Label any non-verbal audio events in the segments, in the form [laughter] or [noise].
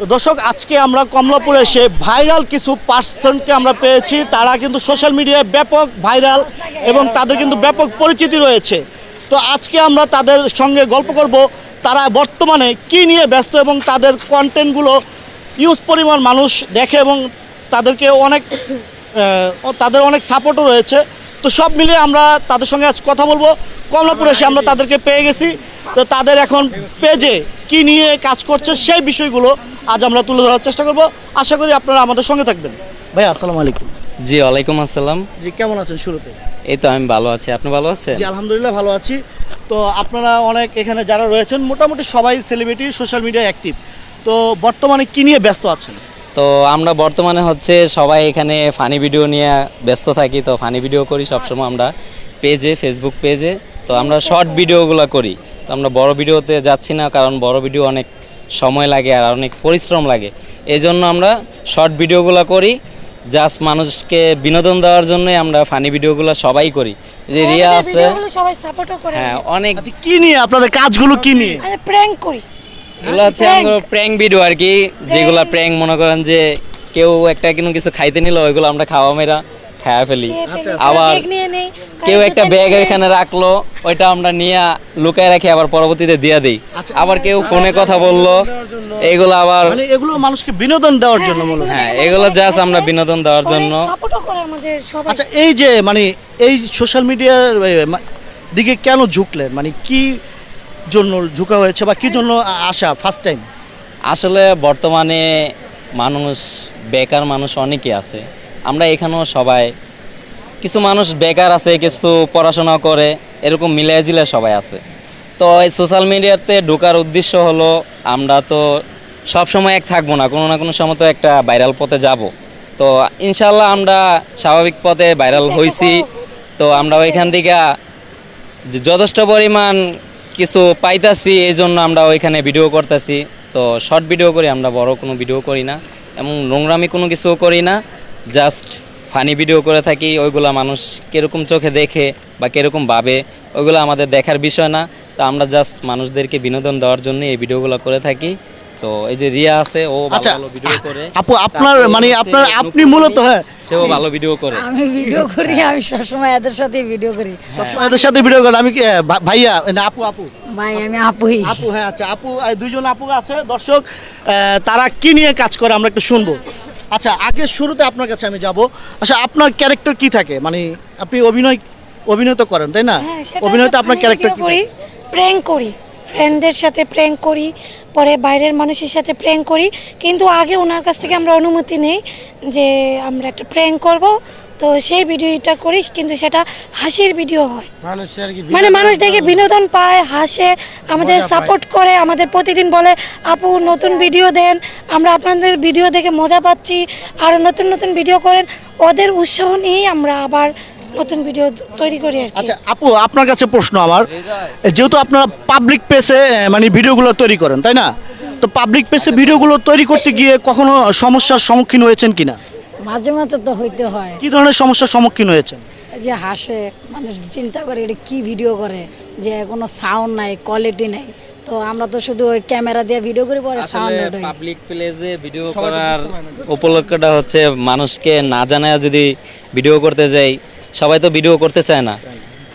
দর্শক, আজকে আমরা কমলাপুরে এসে ভাইরাল কিছু পার্সনকে আমরা পেয়েছি। তারা কিন্তু সোশ্যাল মিডিয়ায় ব্যাপক ভাইরাল এবং তাদের কিন্তু ব্যাপক পরিচিতি রয়েছে। তো আজকে আমরা তাদের সঙ্গে গল্প করব, তারা বর্তমানে কি নিয়ে ব্যস্ত এবং তাদের কন্টেন্টগুলো ইউজ পরিমাণ মানুষ দেখে এবং তাদেরকে অনেক তাদের অনেক সাপোর্টও রয়েছে। তো সব মিলিয়ে আমরা তাদের সঙ্গে আজ কথা বলব। কমলাপুরে এসে আমরা তাদেরকে পেয়ে গেছি। তো তাদের এখন পেজে কি নিয়ে কাজ করছে সেই বিষয়গুলো আজ আমরা তুলে ধরার চেষ্টা করব। আশা করি আপনারা আমাদের সঙ্গে থাকবেন। ভাই আসসালামু আলাইকুম। জি ওয়ালাইকুম আসসালাম। জি কেমন আছেন শুরুতে? এই তো আমি ভালো আছি। আপনি ভালো আছেন? জি আলহামদুলিল্লাহ ভালো আছি। তো আপনারা অনেক এখানে যারা রয়েছেন মোটামুটি সবাই সেলিব্রিটি সোশ্যাল মিডিয়ায় অ্যাক্টিভ তো বর্তমানে কি নিয়ে ব্যস্ত আছেন? তো আমরা বর্তমানে হচ্ছে সবাই এখানে ফানি ভিডিও নিয়ে ব্যস্ত থাকি। তো ফানি ভিডিও করি সবসময় আমরা। পেজে ফেসবুক পেজে। তো আমরা শর্ট ভিডিওগুলো করি। তো আমরা বড় ভিডিওতে যাচ্ছি না কারণ বড় ভিডিও অনেক সময় লাগে আর অনেক পরিশ্রম লাগে। এই জন্য আমরা শর্ট ভিডিওগুলো করি জাস্ট মানুষকে বিনোদন দেওয়ার জন্যই আমরা ফানি ভিডিওগুলো সবাই করি। যে রিয়া আছে সবাই সাপোর্টও করে। হ্যাঁ অনেক আচ্ছা কি নিয়ে? আপনাদের কাজগুলো কি নিয়ে? আচ্ছা প্র্যাঙ্ক করি। এগুলো হচ্ছে আমরা প্র্যাঙ্ক ভিডিও আর কি। যেগুলো প্র্যাঙ্ক মনে করেন যে কেউ একটা কোনো কিছু খাইতে নিল ওইগুলো আমরা খাওয়া মেরা খেয়ে ফেলি, আবার নিয়ে নেই কেউ একটা ব্যাগ এখানে রাখল ওইটা আমরা নিয়ে লুকায় রাখি আবার পরবর্তীতে দিয়ে দিই। আচ্ছা। আবার কেউ ফোনে কথা বলল এগুলো আবার মানে এগুলো মানুষকে বিনোদন দেওয়ার জন্য হ্যাঁ এগুলো জাস্ট আমরা বিনোদন দেওয়ার জন্য। আচ্ছা এই যে মানে এই সোশ্যাল মিডিয়ার দিকে কেন ঝুঁকলেন? মানে কি জন্য ঝুঁকা হয়েছে বা কি জন্য আসা ফার্স্ট টাইম আসলে বর্তমানে মানুষ বেকার মানুষ অনেকেই আছে। আমরা এখানেও সবাই, কিছু মানুষ বেকার আছে, কিছু পড়াশোনা করে, এরকম মিলিয়ে জিলে সবাই আছে। তো এই সোশ্যাল মিডিয়াতে ঢোকার উদ্দেশ্য হলো, আমরা তো সব সময় এক থাকব না, কোনো না কোনো সময় তো একটা ভাইরাল পথে যাব। তো ইনশাল্লাহ আমরা স্বাভাবিক পথে ভাইরাল হয়েছি তো আমরা ওইখান থেকে যথেষ্ট পরিমাণ কিছু পাইতাছি, এই জন্য আমরা ওইখানে ভিডিও করতেছি। তো শর্ট ভিডিও করি, আমরা বড় কোনো ভিডিও করি না, এবং নোংরামি কোনো কিছু করি না। জাস্ট ফানি ভিডিও করে থাকি ওইগুলো মানুষ কীরকম চোখে দেখে বা কীরকম ভাবে ওইগুলো আমাদের দেখার বিষয় না। তো আমরা জাস্ট মানুষদেরকে বিনোদন দেওয়ার জন্য এই ভিডিওগুলো করে থাকি। তো এই যে রিয়া আছে ও ভালো আচ্ছা, ভিডিও করে। আপু আপনার মানে আপনার আপনি মূলত হ্যাঁ। সেও ভালো ভিডিও করে। আমি ভিডিও করি আমি সবসময় এদের সাথে ভিডিও করি। সবসময় এদের সাথে ভিডিও করেন আমি কি ভাইয়া না আপু আপু। ভাই আমি আপুই। আপু হ্যাঁ আচ্ছা আপু দুইজন আপু আছে দর্শক তারা কি নিয়ে কাজ করে আমরা একটু শুনব। আচ্ছা আগে শুরুতে আপনার কাছে আমি যাব। আচ্ছা আপনার ক্যারেক্টার কি থাকে? মানে আপনি অভিনয় অভিনয় তো করেন তাই না? অভিনয় তো আপনার ক্যারেক্টার কি করি? প্র্যাঙ্ক করি। ফ্রেন্ডদের সাথে প্র্যাঙ্ক করি পরে বাইরের মানুষের সাথে প্র্যাঙ্ক করি। কিন্তু আগে ওনার কাছ থেকে আমরা অনুমতি নেই যে আমরা একটা প্র্যাঙ্ক করব। তো সেই ভিডিওটা করি কিন্তু সেটা হাসির ভিডিও হয়। মানে মানুষ দেখে বিনোদন পায় হাসে আমাদের সাপোর্ট করে আমাদের প্রতিদিন বলে আপু নতুন ভিডিও দেন। আমরা আপনাদের ভিডিও দেখে মজা পাচ্ছি আরও নতুন নতুন ভিডিও করেন। ওদের উৎসাহ নিয়েই আমরা আবার নতুন ভিডিও তৈরি করি আর কি। আচ্ছা আপু আপনার কাছে প্রশ্ন আমার। যেহেতু আপনারা পাবলিক পেজে মানে ভিডিওগুলো তৈরি করেন তাই না? তো পাবলিক পেজে ভিডিওগুলো তৈরি করতে গিয়ে কখনো সমস্যার সম্মুখীন হয়েছেন কিনা? মাঝে মাঝে তো হইতে হয়। কি ধরনের সমস্যার সম্মুখীন হয়েছেন? এই যে হাসে মানুষ চিন্তা করে এটা কি ভিডিও করে যে কোনো সাউন্ড নাই কোয়ালিটি নাই। তো আমরা তো শুধু ওই ক্যামেরা দিয়ে ভিডিও করি পরে সাউন্ড আসলে পাবলিক প্লেসে ভিডিও করার উপলক্ষটা হচ্ছে মানুষকে না জানায় যদি ভিডিও করতে যাই সবাই তো ভিডিও করতে চায় না।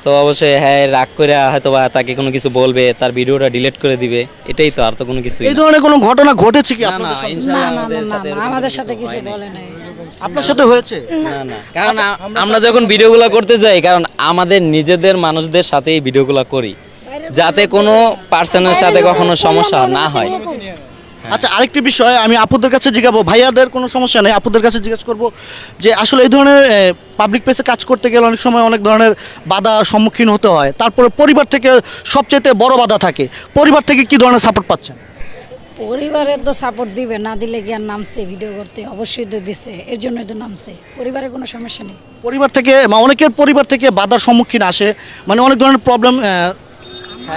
তো অবশ্যই হ্যাঁ রাগ করে হয়তো বা তাকে কোনো কিছু বলবে তার ভিডিওটা ডিলিট করে দিবে এটাই তো আর তো কোনো কিছু এই ধরনের কোনো ঘটনা ঘটেছে কি আপনাদের সাথে? না না না আমাদের সাথে কিছু। বলে নাই। আপনার সাথে হয়েছে? না না। কারণ আমরা যখন ভিডিওগুলো করতে যাই কারণ আমাদের নিজেদের মানুষদের সাথে এই ভিডিওগুলো করি। যাতে কোনো পার্সনের সাথে কখনো সমস্যা না হয়। আচ্ছা আরেকটি বিষয় আমি আপুদের কাছে জিজ্ঞাবো ভাইয়াদের কোনো সমস্যা নেই? আপুদের কাছে জিজ্ঞেস করব যে আসলে এই ধরনের পাবলিক প্লেসে কাজ করতে গেলে অনেক সময় অনেক ধরনের বাধা সম্মুখীন হতে হয়। তারপরে পরিবার থেকে সবচেয়ে বড় বাধা থাকে। পরিবার থেকে কি ধরনের সাপোর্ট পাচ্ছেন? পরিবারের তো সাপোর্ট দিবে না দিলে কি আর নামছে? ভিডিও করতে অবশ্যই তো দিছে এর জন্যই তো নামছে। পরিবারের কোনো সমস্যা নেই। পরিবার থেকে অনেকের পরিবার থেকে বাধার সম্মুখীন আসে মানে অনেক ধরনের প্রবলেম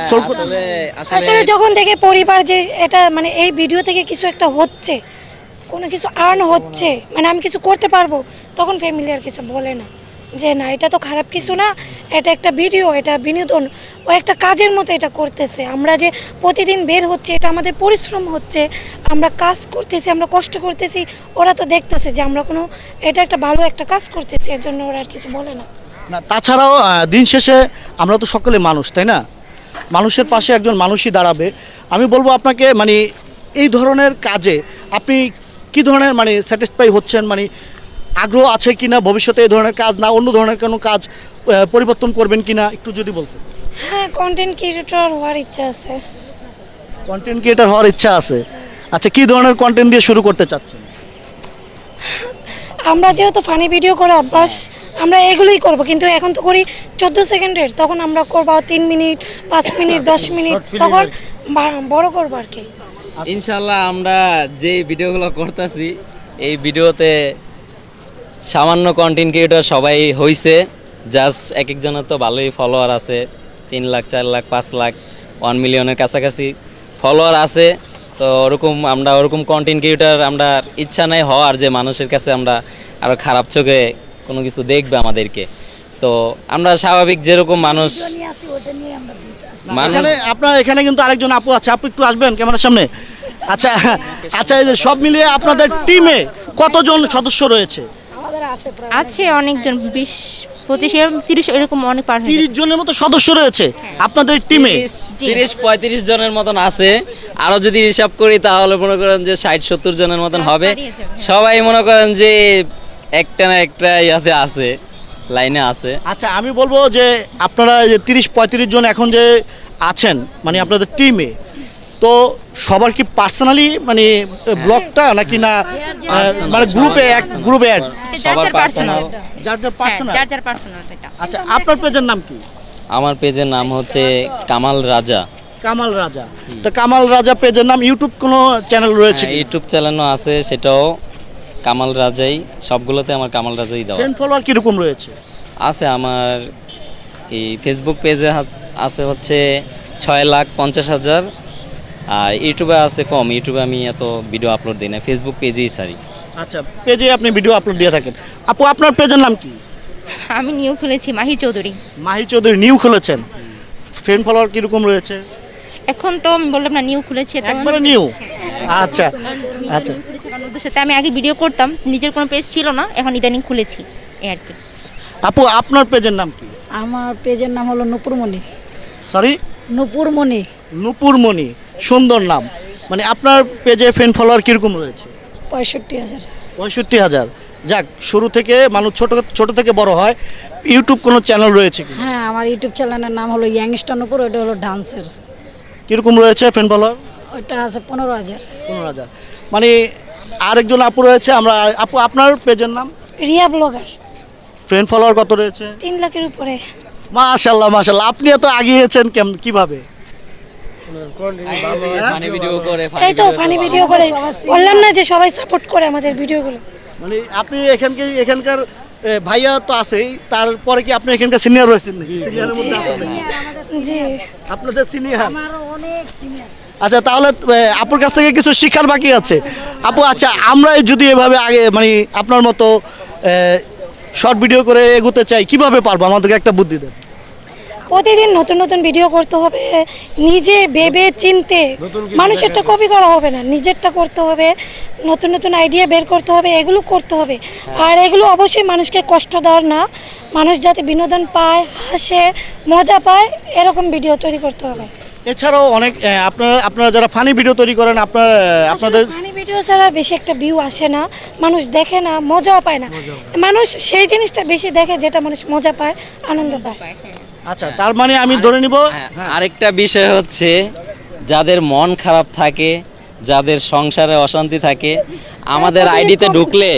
আসলে আসলে আসলে যখন দেখে পরিবার যে এটা মানে এই ভিডিও থেকে কিছু একটা হচ্ছে কোনো কিছু আর্ন হচ্ছে মানে আমি কিছু করতে পারব তখন ফ্যামিলি আর কিছু বলে না। যে না, এটা তো খারাপ কিছু না, এটা একটা ভিডিও এটা বিনোদন, ও একটা কাজের মতো এটা করতেছে। আমরা যে প্রতিদিন বের হচ্ছে, এটা আমাদের পরিশ্রম হচ্ছে, আমরা কাজ করতেছি, আমরা কষ্ট করতেছি, ওরা তো দেখতেছে যে আমরা কোনো, এটা একটা ভালো একটা কাজ করতেছি, এর জন্য ওরা আর কিছু বলে না। না, তাছাড়াও দিন শেষে আমরা তো সকলে মানুষ, তাই না? মানুষের পাশে একজন মানুষই দাঁড়াবে। আমি বলব আপনাকে মানে এই ধরনের কাজে আপনি কি ধরনের মানে স্যাটিসফাই হচ্ছেন? মানে আগ্রহ আছে কিনা ভবিষ্যতে এই ধরনের কাজ না অন্য ধরনের কোনো কাজ পরিবর্তন করবেন কিনা একটু যদি বলতেন। হ্যাঁ কন্টেন্ট ক্রিয়েটর হওয়ার ইচ্ছা আছে। কন্টেন্ট ক্রিয়েটর হওয়ার ইচ্ছা আছে। আচ্ছা কি ধরনের কন্টেন্ট দিয়ে শুরু করতে চাচ্ছেন? আমরা যেহেতু ফানি ভিডিও করে অভ্যাস আমরা এগুলোই করব কিন্তু এখন তো করি চোদ্দ সেকেন্ডের তখন আমরা করব তিন মিনিট পাঁচ মিনিট [laughs] দশ মিনিট তখন বড় করব আর কি। ইনশাল্লাহ আমরা যে ভিডিওগুলো করতেছি এই ভিডিওতে সামান্য কন্টেন্ট ক্রিয়েটর সবাই হইছে জাস্ট এক একজনের তো ভালোই ফলোয়ার আছে তিন লাখ চার লাখ পাঁচ লাখ ওয়ান মিলিয়নের কাছাকাছি ফলোয়ার আছে। তো ওরকম আমরা ওরকম কন্টেন্ট ক্রিয়েটর আমরা ইচ্ছা নাই হওয়ার যে মানুষের কাছে আমরা আরও খারাপ চোখে কোনো কিছু দেখবে আমাদেরকে। তো আমরা স্বাভাবিক যেরকম মানুষ এখানে আপনার এখানে কিন্তু আরেকজন আপু আছে। আপু একটু আসবেন ক্যামেরার সামনে? আচ্ছা আচ্ছা এই যে সব মিলিয়ে আপনাদের টিমে কতজন সদস্য রয়েছে? আছে অনেকজন বিশ পঁচিশ এরকম তিরিশ এরকম অনেক পার হয়ে তিরিশ জনের মতো সদস্য রয়েছে আপনাদের টিমে। তিরিশ পঁয়ত্রিশ জনের মতন আছে। আরও যদি হিসাব করি তাহলে মনে করেন যে ষাট সত্তর জনের মতন হবে। সবাই মনে করেন যে একটা না একটা ইয়াতে আছে লাইনে আছে। আচ্ছা আমি বলব যে আপনারা যে তিরিশ পঁয়ত্রিশ জন এখন যে আছেন মানে আপনাদের টিমে তো সবার কি পার্সোনালি মানে ব্লগটা নাকি না মানে গ্রুপে এক গ্রুপে অ্যাড সবার পার্সোনাল যার যার হ্যাঁ, পার্সোনাল যার যার পার্সোনাল এটা। আচ্ছা আপনার পেজের নাম কি? আমার পেজের নাম হচ্ছে কামাল রাজা। কামাল রাজা। তো কামাল রাজা পেজের নাম ইউটিউব কোনো চ্যানেল রয়েছে হ্যাঁ, ইউটিউব চ্যানেলও আছে সেটাও কামাল রাজাই। সবগুলোতে আমার কামাল রাজাই দেওয়া। ফ্রেন্ড ফলোয়ার কীরকম রয়েছে? আছে আমার এই ফেসবুক পেজে আছে হচ্ছে ছয় লাখ পঞ্চাশ হাজার। আর ইউটিউবে আছে কম ইউটিউবে আমি এত ভিডিও আপলোড দিই না ফেসবুক পেজেই সারি আচ্ছা পেজে আপনি ভিডিও আপলোড দিয়ে থাকেন। আপু আপনার পেজের নাম কি? আমি নিউ খুলেছি মাহি চৌধুরী। মাহি চৌধুরী নিউ খুলেছেন। ফ্রেন্ড ফলোয়ার কীরকম রয়েছে? এখন তো আমি বললাম না নিউ খুলেছি একবারে নিউ আচ্ছা আচ্ছা। সাথে আমি আগে ভিডিও করতাম নিজের কোনো পেজ ছিল না এখন ইদানিং খুলেছি এই আর কি। আপু আপনার পেজের নাম কি? আমার পেজের নাম হলো নুপুরমণি। সরি নুপুরমণি। নুপুরমণি। সুন্দর নাম। মানে আপনার পেজে ফ্রেন্ড ফলোয়ার কীরকম রয়েছে? পঁয়ষট্টি হাজার। পঁয়ষট্টি হাজার। যাক শুরু থেকে মানুষ ছোট ছোট থেকে বড় হয়। ইউটিউব কোনো চ্যানেল রয়েছে কি? হ্যাঁ আমার ইউটিউব চ্যানেলের নাম হলো ইয়াংস্টার নুপুর ওইটা হলো ডান্সের কীরকম রয়েছে ফ্রেন্ড ফলোয়ার ওইটা আছে পনেরো হাজার। পনেরো হাজার। মানে আরেকজন আপু রয়েছে আমরা আপু আপনার পেজের নাম? রিয়া ব্লগার। ফ্রেন্ড ফলোয়ার কত রয়েছে? তিন লাখের উপরে। মাশাল্লাহ মাশাল্লাহ আপনি এত আগিয়েছেন কেম কীভাবে? ফানি ভিডিও করে এই তো ফানি ভিডিও করে। বললাম না যে সবাই সাপোর্ট করে আমাদের ভিডিওগুলো মানে আপনি এখানকে এখানকার ভাইয়া তো আছেই তারপরে কি আপনি এখানকার সিনিয়র রয়েছেন সিনিয়রের মধ্যে আছেন জি। আপনাদের সিনিয়র আমারও অনেক সিনিয়র আচ্ছা তাহলে আপুর কাছ থেকে কিছু শিক্ষার বাকি আছে? আপু আচ্ছা আমরা যদি এভাবে আগে মানে আপনার মতো শর্ট ভিডিও করে এগোতে চাই কীভাবে পারব? আমাদেরকে একটা বুদ্ধি দেন। প্রতিদিন নতুন নতুন ভিডিও করতে হবে নিজে ভেবে চিনতে। মানুষেরটা কপি করা হবে না নিজেরটা করতে হবে নতুন নতুন আইডিয়া বের করতে হবে এগুলো করতে হবে। আর এগুলো অবশ্যই মানুষকে কষ্ট দেওয়ার না মানুষ যাতে বিনোদন পায় হাসে মজা পায় এরকম ভিডিও তৈরি করতে হবে। এছাড়াও অনেক আপনারা আপনারা যারা ফানি ভিডিও তৈরি করেন আপনার আপনাদের ফানি ভিডিও ছাড়া বেশি একটা ভিউ আসে না মানুষ দেখে না মজাও পায় না। মানুষ সেই জিনিসটা বেশি দেখে যেটা মানুষ মজা পায় আনন্দ পায়। আচ্ছা তার মানে আমি ধরে নিব হ্যাঁ, আরেকটা বিষয় হচ্ছে যাদের মন খারাপ থাকে যাদের সংসারে অশান্তি থাকে আমাদের আইডিতে ঢুকলে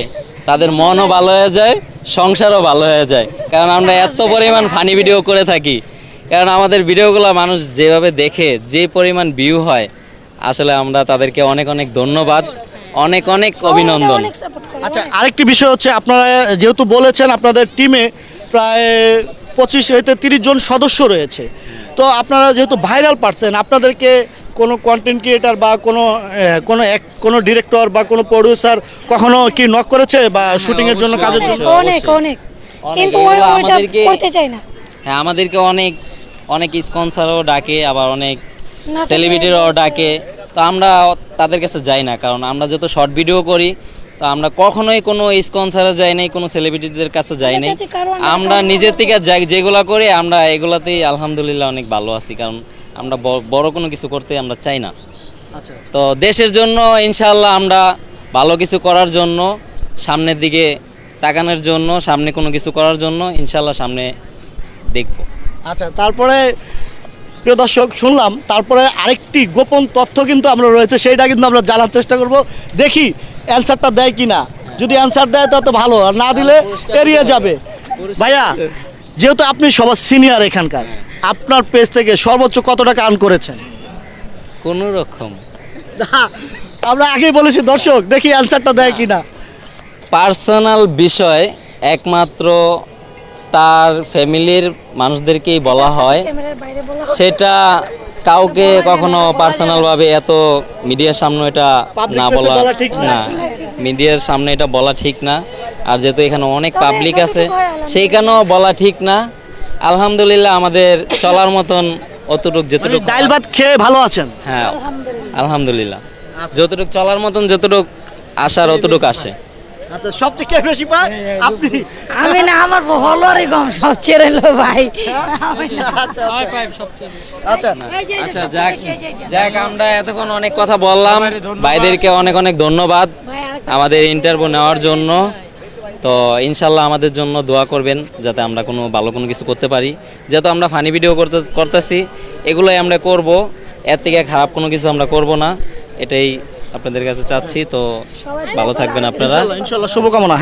তাদের মনও ভালো হয়ে যায় সংসারও ভালো হয়ে যায়। কারণ আমরা এত পরিমাণ ফানি ভিডিও করে থাকি। কারণ আমাদের ভিডিওগুলো মানুষ যেভাবে দেখে যে পরিমাণ ভিউ হয় আসলে আমরা তাদেরকে অনেক অনেক ধন্যবাদ অনেক অনেক অভিনন্দন। আচ্ছা আরেকটি বিষয় হচ্ছে আপনারা যেহেতু বলেছেন আপনাদের টিমে প্রায় পঁচিশ হইতে তিরিশ জন সদস্য রয়েছে। তো আপনারা যেহেতু ভাইরাল পারছেন আপনাদেরকে কোনো কন্টেন্ট ক্রিয়েটার বা কোনো কোনো এক কোনো ডিরেক্টর বা কোনো প্রডিউসার কখনো কি নক করেছে বা শুটিংয়ের জন্য কাজের জন্য? অনেক অনেক। কিন্তু ওইটা করতে চায় না। হ্যাঁ আমাদেরকে অনেক অনেক স্পন্সারও ডাকে আবার অনেক সেলিব্রিটিরাও ডাকে। তো আমরা তাদের কাছে যাই না কারণ আমরা যেহেতু শর্ট ভিডিও করি তো আমরা কখনোই কোনো স্পন্সারে যাই নাই কোনো সেলিব্রিটিদের কাছে যাই নাই। আমরা নিজের থেকে যাই যেগুলো করি আমরা এগুলাতেই আলহামদুলিল্লাহ অনেক ভালো আছি কারণ আমরা বড় কোনো কিছু করতে আমরা চাই না। আচ্ছা তো দেশের জন্য ইনশাল্লাহ আমরা ভালো কিছু করার জন্য সামনের দিকে তাকানোর জন্য সামনে কোনো কিছু করার জন্য ইনশাল্লাহ সামনে দেখব। আচ্ছা তারপরে প্রিয় দর্শক শুনলাম তারপরে আরেকটি গোপন তথ্য কিন্তু আমরা রয়েছে সেইটা কিন্তু আমরা জানার চেষ্টা করব। দেখি অ্যান্সারটা দেয় কি না যদি অ্যান্সার দেয় তত ভালো। আর না দিলে এড়িয়ে যাবে। ভাইয়া যেহেতু আপনি সবার সিনিয়র এখানকার আপনার পেজ থেকে সর্বোচ্চ কত টাকা আর্ন করেছেন? কোনো রকম আমরা আগেই বলেছি দর্শক দেখি অ্যান্সারটা দেয় কি না পার্সোনাল বিষয় একমাত্র তার ফ্যামিলির মানুষদেরকেই বলা হয়। ক্যামেরার বাইরে বলা সেটা কাউকে কখনো পার্সোনালভাবে এত মিডিয়ার সামনে এটা না বলা না। মিডিয়ার সামনে এটা বলা ঠিক না। আর যেহেতু এখানে অনেক পাবলিক আছে সেইখানেও বলা ঠিক না। আলহামদুলিল্লাহ আমাদের চলার মতন অতটুক মানে যেতটুক ডাইল ভাত খেয়ে ভালো আছেন। হ্যাঁ আলহামদুলিল্লাহ। যতটুক চলার মতন যতটুক আসার অতটুক আসে। আচ্ছা সবচেয়ে কে বেশি পায়? আপনি। আমি না আমার হলরে গম সব ছেড়ে লো ভাই। আচ্ছা আচ্ছা। যাক যাক আমরা এতক্ষণ অনেক কথা বললাম। ভাইদেরকে অনেক অনেক ধন্যবাদ আমাদের ইন্টারভিউ নেওয়ার জন্য। তো ইনশাল্লাহ আমাদের জন্য দোয়া করবেন যাতে আমরা কোনো ভালো কোনো কিছু করতে পারি। যেহেতু আমরা ফানি ভিডিও করতে করতেছি এগুলোই আমরা করব। এর থেকে খারাপ কোনো কিছু আমরা করব না। এটাই আপনাদের কাছে চাচ্ছি তো ভালো থাকবেন আপনারা। ইনশাল্লাহ শুভকামনা।